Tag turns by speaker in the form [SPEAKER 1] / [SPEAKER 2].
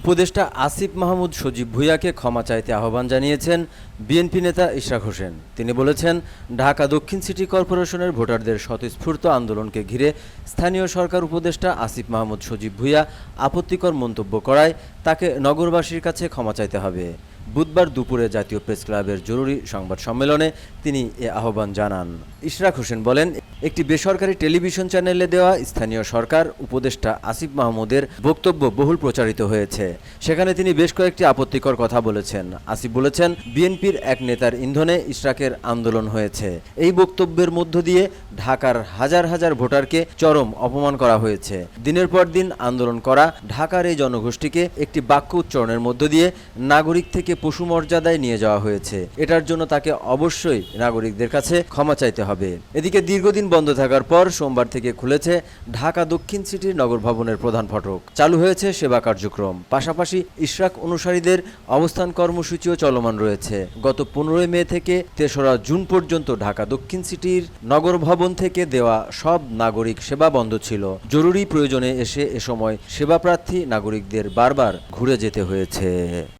[SPEAKER 1] উপদেষ্টা আসিফ মাহমুদ সজীব ভুইয়াকে ক্ষমা চাইতে আহ্বান জানিয়েছেন বিএনপি নেতা ইশরাক হোসেন। তিনি বলেছেন, ঢাকা দক্ষিণ সিটি কর্পোরেশনের ভোটারদের স্বতঃস্ফূর্ত আন্দোলনকে ঘিরে স্থানীয় সরকার উপদেষ্টা আসিফ মাহমুদ সজীব ভুইয়া আপত্তিকর মন্তব্য করায় তাকে নগরবাসীর কাছে ক্ষমা চাইতে হবে। বুধবার দুপুরে জাতীয় প্রেস ক্লাবের জরুরি সংবাদ সম্মেলনে তিনি এ আহ্বান জানান। ইশরাক হোসেন বলেন একটি বেসরকারি টেলিভিশন চ্যানেলে দেওয়া স্থানীয় সরকার উপদেষ্টা আসিফ মাহমুদের বক্তব্য বহুল প্রচারিত হয়েছে। সেখানে তিনি বেশ কয়েকটি আপত্তিকর কথা বলেছেন। আসিফ বলেছেন, বিএনপির এক নেতার ইন্ধনে ইশরাকের আন্দোলন হয়েছে। এই বক্তব্যের মধ্য দিয়ে ঢাকার হাজার হাজার ভোটারকে চরম অপমান করা হয়েছে। দিনের পর দিন আন্দোলন করা ঢাকার এই জনগোষ্ঠীকে একটি বাক্য উচ্চারণের মধ্য দিয়ে নাগরিক থেকে পশু মর্যাদায় নিয়ে যাওয়া হয়েছে। এটার জন্য তাকে অবশ্যই নাগরিকদের কাছে ক্ষমা চাইতে হবে। এদিকে দীর্ঘদিন বন্ধ থাকার পর সোমবার থেকে খুলেছে ঢাকা দক্ষিণ সিটির নগর ভবনের প্রধান ফটক। চালু হয়েছে সেবা কার্যক্রম। পাশাপাশি ইশরাক অনুসারীদের অবস্থান কর্মসূচিও চলমান রয়েছে। গত পনেরোই মে থেকে তেসরা জুন পর্যন্ত ঢাকা দক্ষিণ সিটির নগর ভবন থেকে দেওয়া সব নাগরিক সেবা বন্ধ ছিল। জরুরি প্রয়োজনে এসে এ সময় সেবা প্রার্থী নাগরিকদের বারবার ঘুরে যেতে হয়েছে।